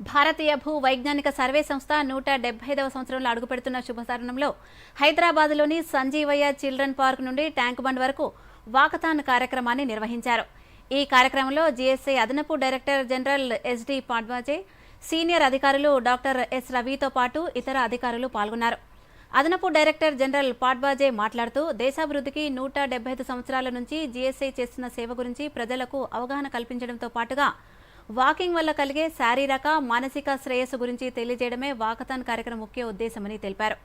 భారతీయ భూ వైజ్ఞానిక సర్వే సంస్థ నూట డెబ్బై ఐదవ సంవత్సరంలో అడుగుపెడుతున్న శుభ తరుణంలో హైదరాబాద్లోని సంజీవయ్య చిల్డ్రన్ పార్క్ నుండి ట్యాంక్ బండ్ వరకు వాకథాన్ కార్యక్రమాన్ని నిర్వహించారు. ఈ కార్యక్రమంలో జీఎస్ఐ అదనపు director general SD Padwaje senior అధికారులు డాక్టర్ ఎస్ రవితో పాటు ఇతర అధికారులు పాల్గొన్నారు. అదనపు డైరెక్టర్ జనరల్ పాడ్వాజే మాట్లాడుతూ దేశాభివృద్ధికి నూట డెబ్బై ఐదు సంవత్సరాల నుంచి జీఎస్ఐ చేస్తున్న సేవ గురించి ప్రజలకు అవగాహన కల్పించడంతో పాటుగా వాకింగ్ వల్ల కలిగే శారీరక మానసిక శ్రేయస్సు గురించి తెలియజేయడమే వాకథాన్ కార్యక్రమం ముఖ్య ఉద్దేశమని తెలిపారు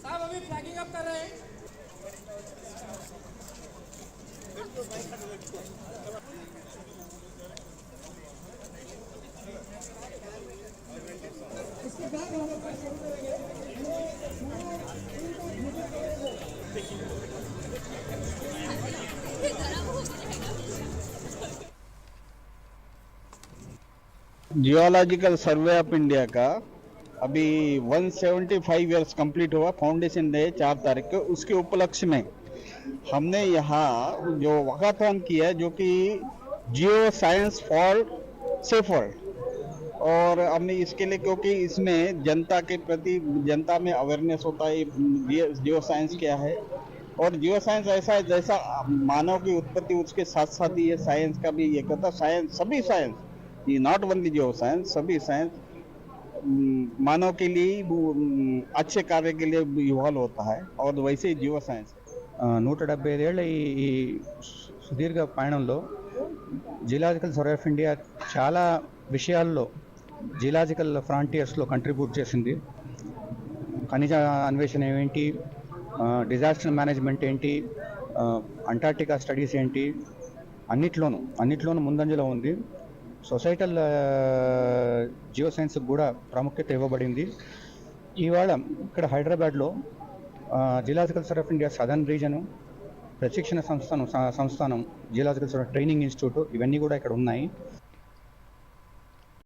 साहब अभी flagging geological survey of India का अभी 175 इयर्स कंप्लीट हुआ फाउंडेशन डे चार तारीख को। उसके उपलक्ष्य में हमने यहाँ जो वकाथॉन किया जो कि जियो साइंस फॉर सेफर और हमने इसके लिए, क्योंकि इसमें जनता के प्रति, जनता में अवेयरनेस होता है जियो साइंस क्या है। और जियो साइंस ऐसा है, जैसा मानव की उत्पत्ति, उसके साथ साथ ही ये साइंस का भी ये कहता साइंस, सभी साइंस ये नॉट ओनली जियो साइंस सभी साइंस हम्म, मानव के लिए वो, हम्म, अच्छे कार्य के लिए इवॉल्व होता है और वैसे ही जियो साइंस ఆ, నూట డెబ్బై ఐదేళ్ల ఈ ఈ సుదీర్ఘ పయనంలో జియలాజికల్ సర్వే ఆఫ్ ఇండియా చాలా విషయాల్లో జియలాజికల్ ఫ్రాంటియర్స్లో కంట్రిబ్యూట్ చేసింది ఖనిజ అన్వేషణ ఏంటి డిజాస్టర్ మేనేజ్మెంట్ ఏంటి ఆ, అంటార్టికా స్టడీస్ ఏంటి అన్నిట్లోనూ అన్నిట్లోనూ ముందంజలో ఉంది సొసైటల్ జియో సైన్స్కి కూడా ప్రాముఖ్యత ఇవ్వబడింది. ఇవాళ ఇక్కడ హైదరాబాద్లో geological survey of India southern region ప్రశిక్షణ సంస్థను సంస్థానం జియలాజికల్ సర్వే ట్రైనింగ్ ఇన్స్టిట్యూట్ ఇవన్నీ కూడా ఇక్కడ ఉన్నాయి.